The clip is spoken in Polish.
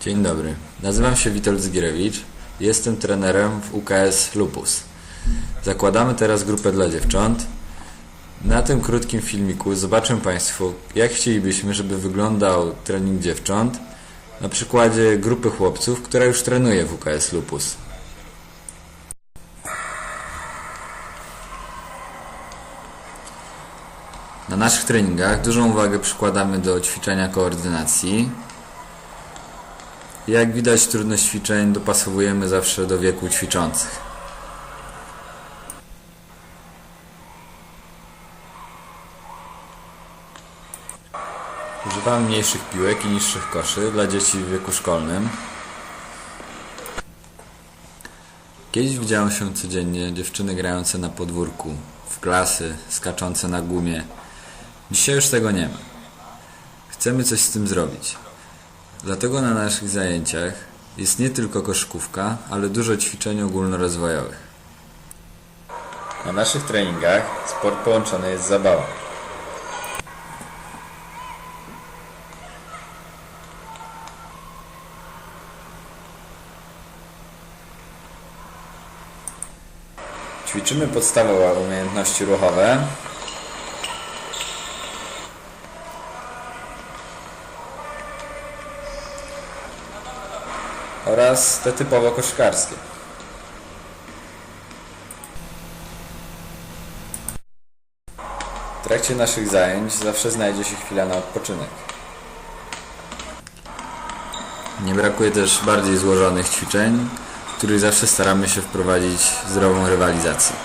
Dzień dobry. Nazywam się Witold Zgierewicz. Jestem trenerem w UKS Lupus. Zakładamy teraz grupę dla dziewcząt. Na tym krótkim filmiku zobaczę Państwu, jak chcielibyśmy, żeby wyglądał trening dziewcząt na przykładzie grupy chłopców, która już trenuje w UKS Lupus. Na naszych treningach dużą uwagę przykładamy do ćwiczenia koordynacji, jak widać trudność ćwiczeń dopasowujemy zawsze do wieku ćwiczących. Używam mniejszych piłek i niższych koszy dla dzieci w wieku szkolnym. Kiedyś widziałem się codziennie dziewczyny grające na podwórku, w klasy, skaczące na gumie. Dzisiaj już tego nie ma. Chcemy coś z tym zrobić. Dlatego na naszych zajęciach jest nie tylko koszykówka, ale dużo ćwiczeń ogólnorozwojowych. Na naszych treningach sport połączony jest z zabawą. Ćwiczymy podstawowe umiejętności ruchowe, oraz te typowo koszykarskie. W trakcie naszych zajęć zawsze znajdzie się chwila na odpoczynek. Nie brakuje też bardziej złożonych ćwiczeń, w których zawsze staramy się wprowadzić zdrową rywalizację.